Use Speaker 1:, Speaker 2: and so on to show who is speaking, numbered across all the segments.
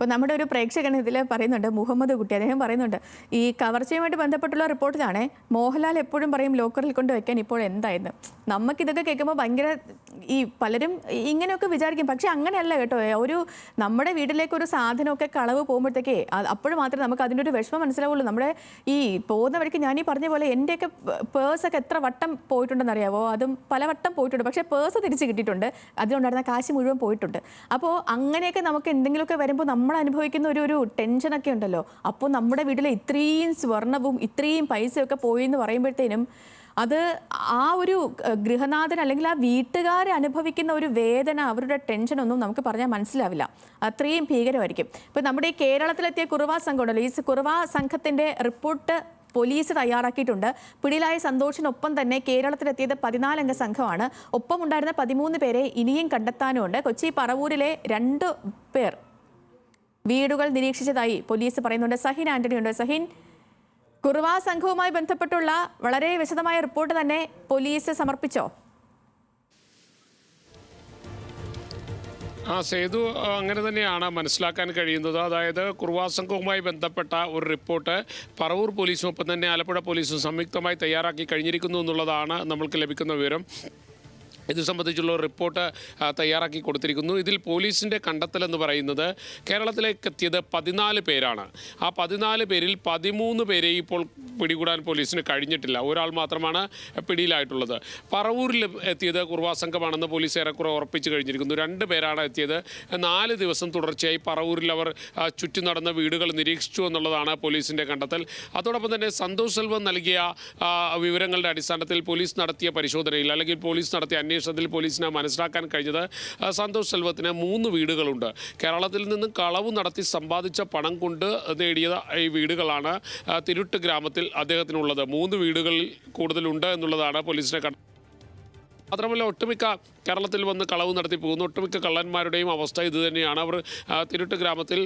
Speaker 1: ഇപ്പോൾ നമ്മുടെ ഒരു പ്രേക്ഷകൻ ഇതിൽ പറയുന്നുണ്ട് മുഹമ്മദ് കുട്ടി അദ്ദേഹം പറയുന്നുണ്ട് ഈ കവർച്ചയുമായിട്ട് ബന്ധപ്പെട്ടുള്ള റിപ്പോർട്ടിലാണേ മോഹൻലാൽ എപ്പോഴും പറയും ലോക്കറിൽ കൊണ്ട് വെക്കാൻ ഇപ്പോൾ എന്തായെന്ന്. നമുക്കിതൊക്കെ കേൾക്കുമ്പോൾ ഭയങ്കര ഈ പലരും ഇങ്ങനെയൊക്കെ വിചാരിക്കും. പക്ഷെ അങ്ങനെയല്ല കേട്ടോ ഒരു നമ്മുടെ വീട്ടിലേക്ക് ഒരു സാധനമൊക്കെ കളവ് പോകുമ്പോഴത്തേക്കേ അപ്പോഴും മാത്രമേ നമുക്ക് അതിന്റെ ഒരു വിഷമം മനസ്സിലാവുള്ളൂ. നമ്മുടെ ഈ പോകുന്ന വഴിക്ക് ഞാൻ ഈ പറഞ്ഞ പോലെ എന്റെയൊക്കെ പേഴ്സൊക്കെ എത്ര വട്ടം പോയിട്ടുണ്ടെന്ന് അറിയാവോ? അതും പല വട്ടം പോയിട്ടുണ്ട്. പക്ഷേ പേഴ്സ് തിരിച്ച് കിട്ടിയിട്ടുണ്ട്. അതിലുണ്ടായിരുന്ന കാശ് മുഴുവൻ പോയിട്ടുണ്ട്. അപ്പോൾ അങ്ങനെയൊക്കെ നമുക്ക് എന്തെങ്കിലുമൊക്കെ വരുമ്പോൾ നമ്മൾ അനുഭവിക്കുന്ന ഒരു ഒരു ടെൻഷനൊക്കെ ഉണ്ടല്ലോ. അപ്പോൾ നമ്മുടെ വീട്ടിലെ ഇത്രയും സ്വർണവും ഇത്രയും പൈസയൊക്കെ പോയി എന്ന് പറയുമ്പോഴത്തേനും അത് ആ ഒരു ഗൃഹനാഥൻ അല്ലെങ്കിൽ ആ വീട്ടുകാർ അനുഭവിക്കുന്ന ഒരു വേദന അവരുടെ ടെൻഷനൊന്നും നമുക്ക് പറഞ്ഞാൽ മനസ്സിലാവില്ല. അത്രയും ഭീകരമായിരിക്കും. ഇപ്പം നമ്മുടെ ഈ കേരളത്തിലെത്തിയ കുറുവാ സംഘം ഉണ്ടല്ലോ. ഈ കുറുവാ സംഘത്തിന്റെ റിപ്പോർട്ട് പോലീസ് തയ്യാറാക്കിയിട്ടുണ്ട്. പിടിയിലായ സന്തോഷിനൊപ്പം തന്നെ കേരളത്തിലെത്തിയത് പതിനാലംഗ സംഘമാണ്. ഒപ്പമുണ്ടായിരുന്ന പതിമൂന്ന് പേരെ ഇനിയും കണ്ടെത്താനുമുണ്ട്. കൊച്ചി പറവൂരിലെ രണ്ട് പേർ വീടുകൾ നിരീക്ഷിച്ചതായി പോലീസ് പറയുന്നുണ്ട്. സഹിൻ ആന്റണി ഉണ്ട്. സഹിൻ കുറുവ സംഘവുമായി ബന്ധപ്പെട്ടുള്ള വളരെ വിശദമായ റിപ്പോർട്ട് തന്നെ പോലീസ് സമർപ്പിച്ചോ?
Speaker 2: ആ സേതു അങ്ങനെ തന്നെയാണ് മനസ്സിലാക്കാൻ കഴിയുന്നത്. അതായത് കുർവാ സംഘവുമായി ബന്ധപ്പെട്ട ഒരു റിപ്പോർട്ട് പറവൂർ പോലീസും ഒപ്പം തന്നെ ആലപ്പുഴ പോലീസും സംയുക്തമായി തയ്യാറാക്കി കഴിഞ്ഞിരിക്കുന്നു എന്നുള്ളതാണ് നമ്മൾക്ക് ലഭിക്കുന്ന വിവരം. ഇത് സംബന്ധിച്ചുള്ള റിപ്പോർട്ട് തയ്യാറാക്കി കൊടുത്തിരിക്കുന്നു. ഇതിൽ പോലീസിന്റെ കണ്ടെത്തലെന്ന് പറയുന്നത് കേരളത്തിലേക്ക് എത്തിയത് പതിനാല് പേരാണ്. ആ പതിനാല് പേരിൽ പതിമൂന്ന് പേരെ ഇപ്പോൾ പിടികൂടാൻ പോലീസിന് കഴിഞ്ഞിട്ടില്ല. ഒരാൾ മാത്രമാണ് പിടിയിലായിട്ടുള്ളത്. പറവൂരിൽ എത്തിയത് കുർവാ സംഘമാണെന്ന് പോലീസ് ഏറെക്കുറെ ഉറപ്പിച്ചു കഴിഞ്ഞിരിക്കുന്നു. രണ്ട് പേരാണ് എത്തിയത്. നാല് ദിവസം തുടർച്ചയായി പറവൂരിൽ അവർ ചുറ്റി നടന്ന വീടുകൾ നിരീക്ഷിച്ചു എന്നുള്ളതാണ് പോലീസിന്റെ കണ്ടെത്തൽ. അതോടൊപ്പം തന്നെ സന്തോഷ് സെൽവം നൽകിയ വിവരങ്ങളുടെ അടിസ്ഥാനത്തിൽ പോലീസ് നടത്തിയ പരിശോധനയിൽ അല്ലെങ്കിൽ പോലീസ് നടത്തിയ അന്വേഷണത്തിൽ പോലീസിനെ മനസ്സിലാക്കാൻ കഴിഞ്ഞത് സന്തോഷ് സെൽവത്തിന് മൂന്ന് വീടുകളുണ്ട്. കേരളത്തിൽ നിന്നും കളവ് നടത്തി സമ്പാദിച്ച പണം കൊണ്ട് നേടിയ ഈ വീടുകളാണ് തിരുട്ട് ഗ്രാമത്തിൽ അദ്ദേഹത്തിനുള്ളത്. മൂന്ന് വീടുകളിൽ കൂടുതലുണ്ട് എന്നുള്ളതാണ് പോലീസിന്റെ കണ്ട മാത്രമല്ല ഒട്ടുമിക്ക കേരളത്തിൽ വന്ന് കളവ് നടത്തി പോകുന്ന. ഒട്ടുമിക്ക കള്ളന്മാരുടെയും അവസ്ഥ ഇതുതന്നെയാണ് അവർ തിരുട്ട് ഗ്രാമത്തിൽ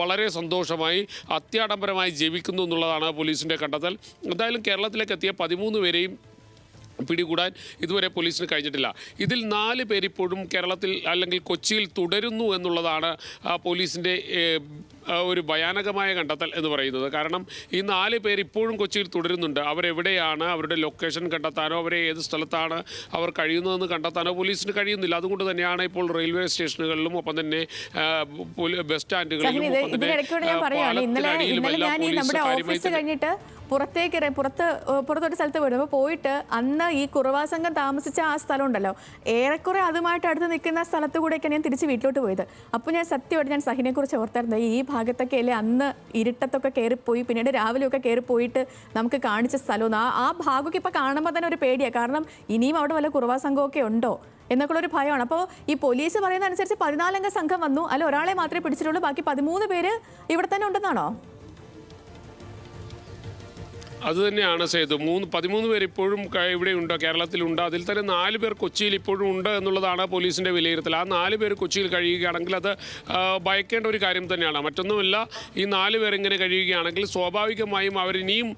Speaker 2: വളരെ സന്തോഷമായി അത്യാഡംബരമായി ജീവിക്കുന്നു എന്നുള്ളതാണ് പോലീസിന്റെ കണ്ടെത്തൽ. എന്തായാലും കേരളത്തിലേക്ക് എത്തിയ പതിമൂന്ന് പേരെയും പിടികൂടാൻ ഇതുവരെ പോലീസിന് കഴിഞ്ഞിട്ടില്ല. ഇതിൽ നാല് പേരിപ്പോഴും കേരളത്തിൽ അല്ലെങ്കിൽ കൊച്ചിയിൽ തുടരുന്നു എന്നുള്ളതാണ് പോലീസിന്റെ ഒരു ഭയാനകമായ കണ്ടെത്തൽ എന്ന് പറയുന്നത്. കാരണം ഈ നാല് പേര് ഇപ്പോഴും കൊച്ചിയിൽ തുടരുന്നുണ്ട്. അവരെവിടെയാണ്? അവരുടെ ലൊക്കേഷൻ കണ്ടെത്താനോ അവരെ ഏത് സ്ഥലത്താണ് അവർ കഴിയുന്നതെന്ന് കണ്ടെത്താനോ പോലീസിന് കഴിയുന്നില്ല. അതുകൊണ്ട് തന്നെയാണ് ഇപ്പോൾ റെയിൽവേ സ്റ്റേഷനുകളിലും ഒപ്പം തന്നെ ബസ് സ്റ്റാൻഡുകളിലും ഒപ്പം തന്നെ,
Speaker 1: ഇന്നലെ ഞാൻ നമ്മുടെ
Speaker 2: കാര്യമായി
Speaker 1: ഓഫീസ് കഴിഞ്ഞിട്ട് പുറത്തേക്ക് പുറത്ത് പുറത്തൊരു സ്ഥലത്ത് പോയിട്ട് അപ്പോൾ പോയിട്ട് അന്ന് ഈ കുറവാ സംഘം താമസിച്ച ആ സ്ഥലം ഉണ്ടല്ലോ ഏറെക്കുറെ അതുമായിട്ട് അടുത്ത് നിൽക്കുന്ന സ്ഥലത്ത് കൂടെയൊക്കെ ഞാൻ തിരിച്ച് വീട്ടിലോട്ട് പോയത്. അപ്പോൾ ഞാൻ സത്യമായിട്ട് ഞാൻ സഹിനെക്കുറിച്ച് ഓർത്തായിരുന്നു. ഈ ഭാഗത്തൊക്കെ അല്ലേ അന്ന് ഇരുട്ടത്തൊക്കെ കയറിപ്പോയി പിന്നീട് രാവിലെയൊക്കെ കയറിപ്പോയിട്ട് നമുക്ക് കാണിച്ച സ്ഥലം. ആ ആ ഭാഗമൊക്കെ ഇപ്പോൾ കാണുമ്പോൾ തന്നെ ഒരു പേടിയാണ് കാരണം ഇനിയും അവിടെ വല്ല കുറവാ സംഘമൊക്കെ ഉണ്ടോ എന്നൊക്കെയുള്ള ഒരു ഭയമാണ്. അപ്പോൾ ഈ പോലീസ് പറയുന്ന അനുസരിച്ച് പതിനാലംഗ സംഘം വന്നു. അല്ല ഒരാളെ മാത്രമേ പിടിച്ചിട്ടുള്ളൂ. ബാക്കി പതിമൂന്ന് പേര് ഇവിടെ തന്നെ ഉണ്ടെന്നാണോ?
Speaker 2: അത് തന്നെയാണ് സേതു. മൂന്ന് പതിമൂന്ന് പേർ ഇപ്പോഴും ഇവിടെ ഉണ്ട്. കേരളത്തിലുണ്ട് അതിൽ തന്നെ നാല് പേർ കൊച്ചിയിൽ ഇപ്പോഴും ഉണ്ട് എന്നുള്ളതാണ് പോലീസിന്റെ വിലയിരുത്തൽ. ആ നാല് പേർ കൊച്ചിയിൽ കഴിയുകയാണെങ്കിൽ അത് ഭയക്കേണ്ട ഒരു കാര്യം തന്നെയാണ്. മറ്റൊന്നുമില്ല ഈ നാല് പേർ ഇങ്ങനെ കഴിയുകയാണെങ്കിൽ സ്വാഭാവികമായും അവർ ഇനിയും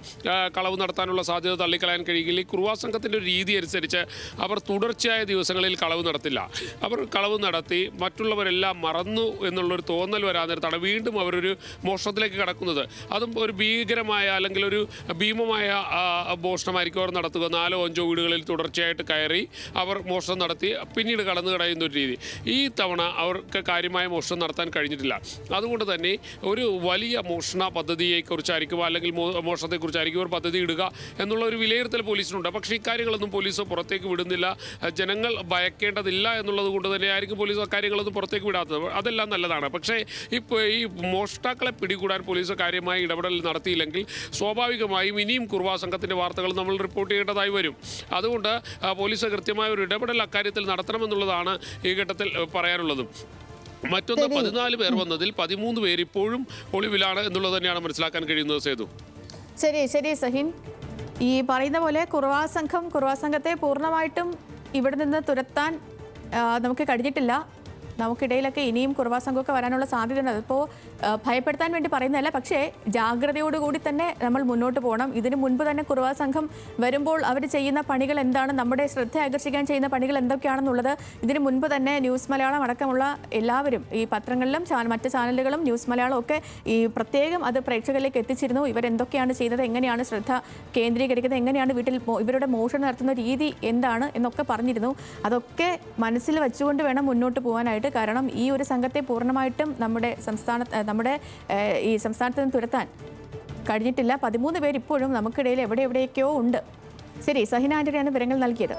Speaker 2: കളവ് നടത്താനുള്ള സാധ്യത തള്ളിക്കളയാൻ കഴിയില്ല. ഈ കുറുവാ സംഘത്തിന്റെ ഒരു രീതി അനുസരിച്ച് അവർ തുടർച്ചയായ ദിവസങ്ങളിൽ കളവ് നടത്തില്ല. അവർ കളവ് നടത്തി മറ്റുള്ളവരെല്ലാം മറന്നു എന്നുള്ളൊരു തോന്നൽ വരാൻ നേരത്താണ് വീണ്ടും അവരൊരു മോഷണത്തിലേക്ക് കടക്കുന്നത്. അതും ഒരു ഭീകരമായ അല്ലെങ്കിൽ ഒരു ഭീമമായ മോഷണമായിരിക്കും അവർ നടത്തുക. നാലോ അഞ്ചോ വീടുകളിൽ തുടർച്ചയായിട്ട് കയറി അവർ മോഷണം നടത്തി പിന്നീട് കടന്നു കളയുന്ന ഒരു രീതി. ഈ തവണ അവർക്ക് കാര്യമായ മോഷണം നടത്താൻ കഴിഞ്ഞിട്ടില്ല. അതുകൊണ്ട് തന്നെ ഒരു വലിയ മോഷണ പദ്ധതിയെക്കുറിച്ചായിരിക്കും അല്ലെങ്കിൽ മോഷണത്തെക്കുറിച്ചായിരിക്കും ഒരു പദ്ധതി ഇടുക എന്നുള്ള ഒരു വിലയിരുത്തൽ പോലീസിനുണ്ട്. പക്ഷേ ഇക്കാര്യങ്ങളൊന്നും പോലീസ് പുറത്തേക്ക് വിടുന്നില്ല. ജനങ്ങൾ ഭയക്കേണ്ടതില്ല എന്നുള്ളത് കൊണ്ട് തന്നെ ആയിരിക്കും പോലീസ് അക്കാര്യങ്ങളൊന്നും പുറത്തേക്ക് വിടാത്തത്. അതെല്ലാം നല്ലതാണ്. പക്ഷേ ഇപ്പോൾ ഈ മോഷ്ടാക്കളെ പിടികൂടാൻ പോലീസ് കാര്യമായി ഇടപെടൽ നടത്തിയില്ലെങ്കിൽ സ്വാഭാവികമായും ഇനിയും കുർവാ സംഘത്തിന്റെ വാർത്തകൾ നമ്മൾ റിപ്പോർട്ട് ചെയ്യേണ്ടതായി വരും. അതുകൊണ്ട് പോലീസ് കൃത്യമായ ഒരു ഇടപെടൽ അക്കാര്യത്തിൽ നടത്തണമെന്നുള്ളതാണ് ഈ ഘട്ടത്തിൽ പറയാനുള്ളത് പറയാനുള്ളതും. മറ്റൊന്ന് പതിനാല് പേർ വന്നതിൽ പതിമൂന്ന് പേർ ഇപ്പോഴും ഒളിവിലാണ് എന്നുള്ളത് തന്നെയാണ് മനസ്സിലാക്കാൻ കഴിയുന്നത് സേതു.
Speaker 1: ശരി ശരി സഹിൻ. ഈ പറയുന്ന പോലെ കുറവാ സംഘം കുറവാ സംഘത്തെ പൂർണമായിട്ടും ഇവിടെ നിന്ന് തുരത്താൻ നമുക്ക് കഴിഞ്ഞിട്ടില്ല. നമുക്കിടയിലൊക്കെ ഇനിയും കുർവാ സംഘമൊക്കെ വരാനുള്ള സാധ്യതയുണ്ട്. അതിപ്പോൾ ഭയപ്പെടുത്താൻ വേണ്ടി പറയുന്നതല്ല. പക്ഷേ ജാഗ്രതയോടുകൂടി തന്നെ നമ്മൾ മുന്നോട്ട് പോകണം. ഇതിന് മുൻപ് തന്നെ കുർവാ സംഘം വരുമ്പോൾ അവർ ചെയ്യുന്ന പണികൾ എന്താണ്? നമ്മുടെ ശ്രദ്ധ ആകർഷിക്കാൻ ചെയ്യുന്ന പണികൾ എന്തൊക്കെയാണെന്നുള്ളത് ഇതിന് മുൻപ് തന്നെ ന്യൂസ് മലയാളം അടക്കമുള്ള എല്ലാവരും ഈ പത്രങ്ങളിലും മറ്റ് ചാനലുകളും ന്യൂസ് മലയാളം ഒക്കെ ഈ പ്രത്യേകം അത് പ്രേക്ഷകരിലേക്ക് എത്തിച്ചിരുന്നു. ഇവരെന്തൊക്കെയാണ് ചെയ്യുന്നത് എങ്ങനെയാണ് ശ്രദ്ധ കേന്ദ്രീകരിക്കുന്നത്? എങ്ങനെയാണ് വീട്ടിൽ ഇവരുടെ മോഷണം നടത്തുന്ന രീതി എന്താണ് എന്നൊക്കെ പറഞ്ഞിരുന്നു. അതൊക്കെ മനസ്സിൽ വെച്ചുകൊണ്ട് വേണം മുന്നോട്ട് പോകാനായിട്ട്. കാരണം ഈ ഒരു സംഘത്തെ പൂർണമായിട്ടും നമ്മുടെ സംസ്ഥാന നമ്മുടെ ഈ സംസ്ഥാനത്ത് നിന്ന് തുരത്താൻ കഴിഞ്ഞിട്ടില്ല. പതിമൂന്ന് പേരിപ്പോഴും നമുക്കിടയിൽ എവിടെ എവിടെയൊക്കെയോ ഉണ്ട്. ശരി സഹിന ആന്റണിയാണ് വിവരങ്ങൾ നൽകിയത്.